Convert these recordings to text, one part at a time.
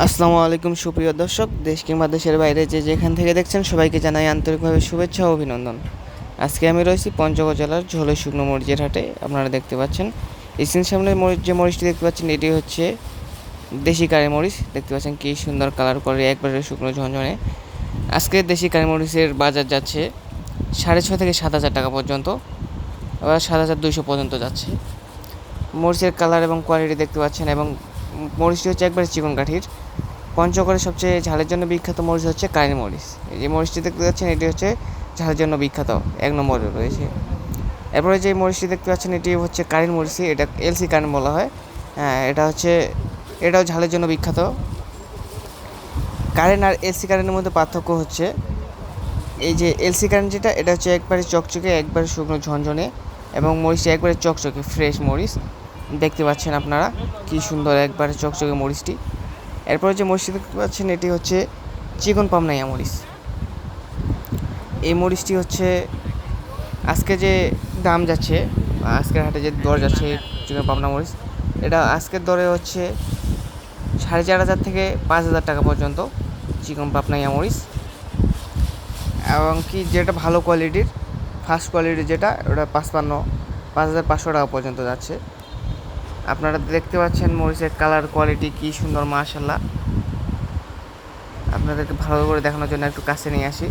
আসসালামু আলাইকুম, সুপ্রিয় দর্শক। দেশ কিংবা দেশের বাইরে যে যেখান থেকে দেখছেন, সবাইকে জানাই আন্তরিকভাবে শুভেচ্ছা ও অভিনন্দন। আজকে আমি রয়েছি পঞ্চগড় জেলার ঝোলে শুকনো মরিচের হাটে। আপনারা দেখতে পাচ্ছেন স্ক্রিন সামনে মরিচ যে মরিচটি দেখতে পাচ্ছেন, এটি হচ্ছে দেশি কারি মরিচ। দেখতে পাচ্ছেন কী সুন্দর কালার করে একবারে শুকনো ঝনঝনে। আজকে দেশি কারি মরিচের বাজার যাচ্ছে সাড়ে ছ থেকে সাত হাজার টাকা পর্যন্ত। আবার সাত হাজার দুইশো পর্যন্ত যাচ্ছে। মরিচের কালার এবং কোয়ালিটি দেখতে পাচ্ছেন এবং মরিচটি হচ্ছে একবারে চিকন কাঠির। পঞ্চগড়ের সবচেয়ে ঝালের জন্য বিখ্যাত মরিচ হচ্ছে কারি মরিচ। এই যে মরিচটি দেখতে পাচ্ছেন, এটি হচ্ছে ঝালের জন্য বিখ্যাত, এক নম্বরে রয়েছে। এরপরে যে মরিচটি দেখতে পাচ্ছেন, এটি হচ্ছে কারির মরিচি, এটা এলসি কারেন বলা হয়। হ্যাঁ এটা হচ্ছে, এটাও ঝালের জন্য বিখ্যাত। কারেন্ট আর এলসি কারেন্টের মধ্যে পার্থক্য হচ্ছে, এই যে এলসি কারেন্ট যেটা, এটা হচ্ছে একবারে চকচকে, একবারে শুকনো ঝনঝনে, এবং মরিচটা একবারে চকচকে, ফ্রেশ মরিচ। দেখতে পাচ্ছেন আপনারা, কি সুন্দর একবারে চকচকে মরিচটি। এরপরে যে মরিচটি দেখতে পাচ্ছেন, এটি হচ্ছে চিকন পামনাইয়া মরিচ এই মরিচটি হচ্ছে আজকে যে দাম যাচ্ছে, আজকের হাটে যে দর যাচ্ছে চিকন পাবনা মরিচ এটা আজকের দরে হচ্ছে সাড়ে চার হাজার থেকে পাঁচ হাজার টাকা পর্যন্ত চিকন পাবনাইয়া মরিচ এবং কি যেটা ভালো কোয়ালিটির, ফার্স্ট কোয়ালিটির যেটা, ওটা পাঁচপান্ন, পাঁচ হাজার পাঁচশো টাকা পর্যন্ত যাচ্ছে। আপনারা দেখতে পাচ্ছেন মরিচের কালার, কোয়ালিটি কি সুন্দর মাশাল্লাহ আপনাদেরকে ভালো করে দেখানোর জন্য একটু কাছে নিয়ে আসি।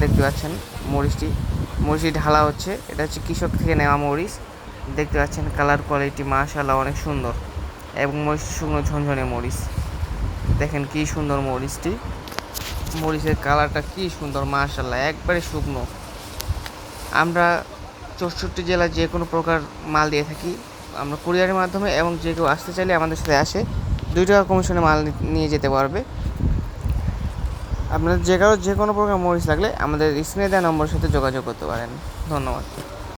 দেখতে পাচ্ছেন মরিচটি। মরিচটি ঢালা হচ্ছে। এটা হচ্ছে কৃষক থেকে নেওয়া মরিচ। দেখতে পাচ্ছেন কালার, কোয়ালিটি মাশাল্লাহ অনেক সুন্দর। এবং মরিচ শুকনো, ঝনঝনে মরিচ। দেখেন কী সুন্দর মরিচটি। মরিচের কালারটা কী সুন্দর মাশাল্লাহ একবারে শুকনো। আমরা চৌষট্টি জেলার যে কোনো প্রকার মাল দিয়ে থাকি। আমরা কুরিয়ারের মাধ্যমে এবং যে কেউ আসতে চাইলে আমাদের সাথে আসে। দুই টাকা কমিশনে মাল নিয়ে যেতে পারবে। আপনাদের যে কারও যে কোনো প্রকার মরিচ লাগলে আমাদের স্ক্রিনে দেওয়া নম্বরের সাথে যোগাযোগ করতে পারেন। ধন্যবাদ।